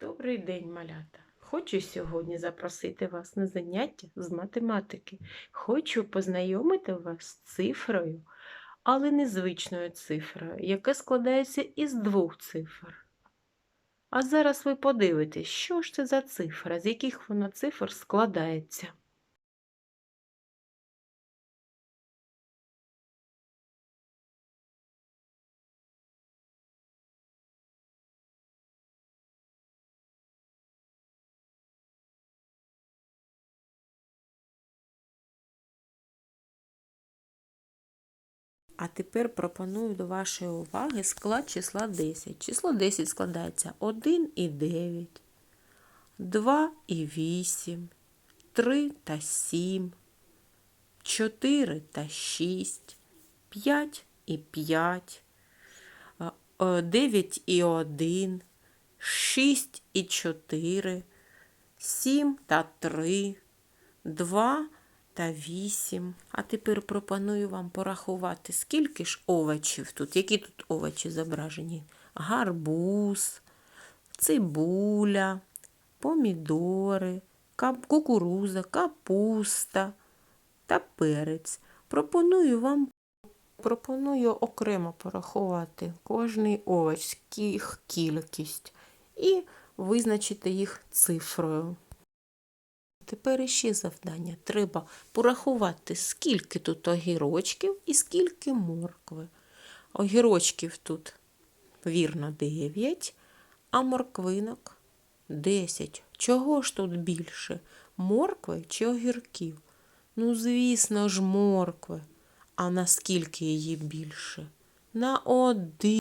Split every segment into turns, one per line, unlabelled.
Добрий день, малята! Хочу сьогодні запросити вас на заняття з математики. Хочу познайомити вас з цифрою, але незвичною цифрою, яка складається із двох цифр. А зараз ви подивитесь, що ж це за цифра, з яких вона цифр складається. А тепер пропоную до вашої уваги склад числа 10. Число 10 складається 1 і 9, 2 і 8, 3 та 7, 4 та 6, 5 і 5, 9 і 1, 6 і 4, 7 та 3, 2 та 8. А тепер пропоную вам порахувати, скільки ж овочів тут. Які тут овочі зображені? Гарбуз, цибуля, помідори, кукуруза, капуста та перець. Пропоную вам пропоную окремо порахувати кожний овоч, їх кількість і визначити їх цифрою. Тепер іще завдання. Треба порахувати, скільки тут огірочків і скільки моркви. Огірочків тут, вірно, 9, а морквинок 10. Чого ж тут більше? Моркви чи огірків? Ну, звісно ж, моркви. А наскільки її більше? На один.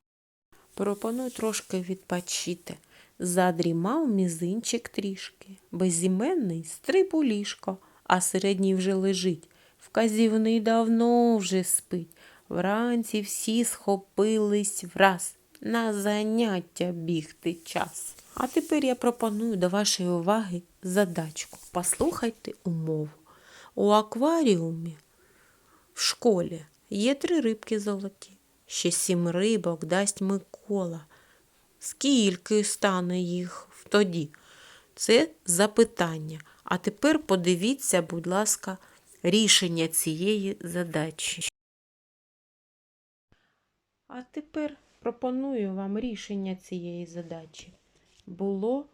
Пропоную трошки відпочити. Задрімав мізинчик трішки, безіменний стриб у ліжко, а середній вже лежить. Вказівний давно вже спить. Вранці всі схопились враз. На заняття бігти час. А тепер я пропоную до вашої уваги задачку. Послухайте умову. У акваріумі в школі є три рибки золоті. Ще сім рибок дасть Микола. Скільки стане їх тоді? Це запитання. А тепер подивіться, будь ласка, рішення цієї задачі. А тепер пропоную вам рішення цієї задачі. Було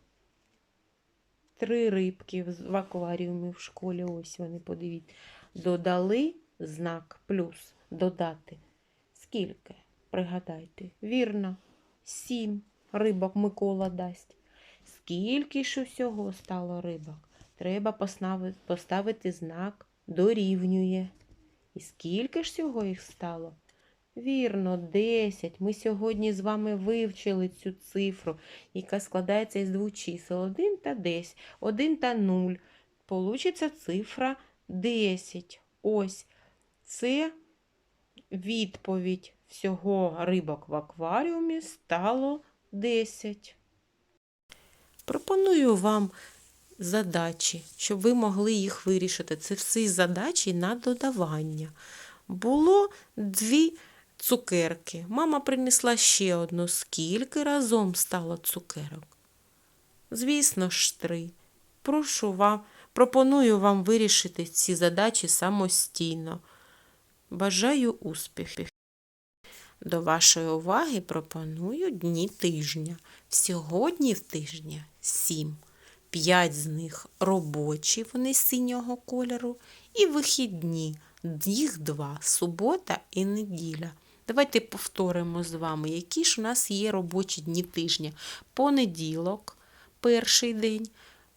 три рибки в акваріумі в школі. Ось вони, подивіться. Додали знак плюс додати. Скільки? Пригадайте. Вірно, сім рибок Микола дасть. Скільки ж усього стало рибок? Треба поставити, знак дорівнює. І скільки ж всього їх стало? Вірно, 10. Ми сьогодні з вами вивчили цю цифру, яка складається із двох чисел 1 та 10, 1 та 0. Получиться цифра 10. Ось це відповідь всього рибок в акваріумі стало 10. Пропоную вам задачі, щоб ви могли їх вирішити. Це всі задачі на додавання. Було дві цукерки. Мама принесла ще одну. Скільки разом стало цукерок? Звісно ж, три. Прошу вам, пропоную вам вирішити ці задачі самостійно. Бажаю успіхів. До вашої уваги пропоную дні тижня. Сьогодні в тижня сім. П'ять з них робочі, вони синього кольору, і вихідні. Їх два субота і неділя. Давайте повторимо з вами, які ж у нас є робочі дні тижня. Понеділок, перший день,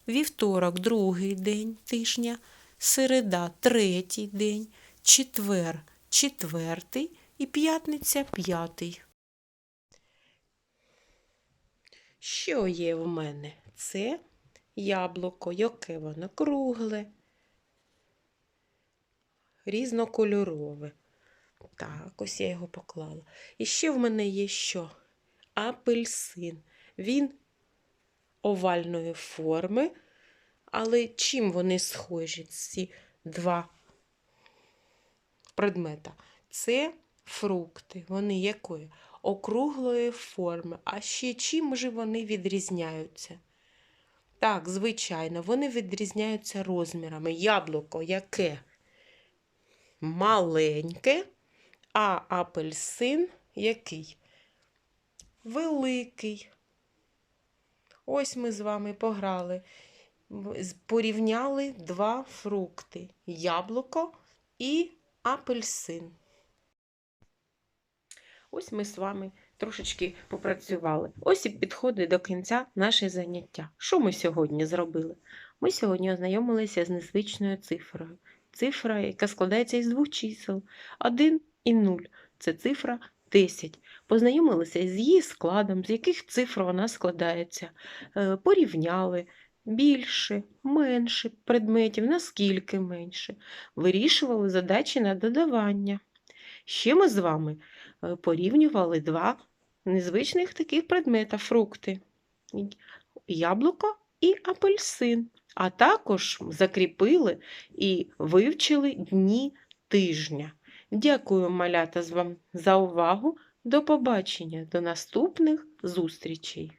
вівторок, другий день тижня, середа, третій день, четвер, четвертий і п'ятниця п'ятий. Що є в мене? Це яблуко, яке воно кругле, різнокольорове. Так, ось я його поклала. І ще в мене є що? Апельсин. Він овальної форми, але чим вони схожі, ці два предмета? Це фрукти. Вони якої? Округлої форми. А ще чим же вони відрізняються? Так, звичайно, вони відрізняються розмірами. Яблуко яке? Маленьке, а апельсин який? Великий. Ось ми з вами пограли. Порівняли два фрукти яблуко і апельсин. Ось ми з вами трошечки попрацювали. Ось і підходить до кінця наше заняття. Що ми сьогодні зробили? Ми сьогодні ознайомилися з незвичною цифрою. Цифра, яка складається із двох чисел 1 і 0. Це цифра 10. Познайомилися з її складом, з яких цифр вона складається. Е, Порівняли більше, менше предметів, наскільки менше. Вирішували задачі на додавання. Ще ми з вами е, порівнювали два незвичних таких предмета фрукти яблуко і апельсин. А також закріпили і вивчили дні тижня. Дякую, малята, з вам за увагу. До побачення, до наступних зустрічей!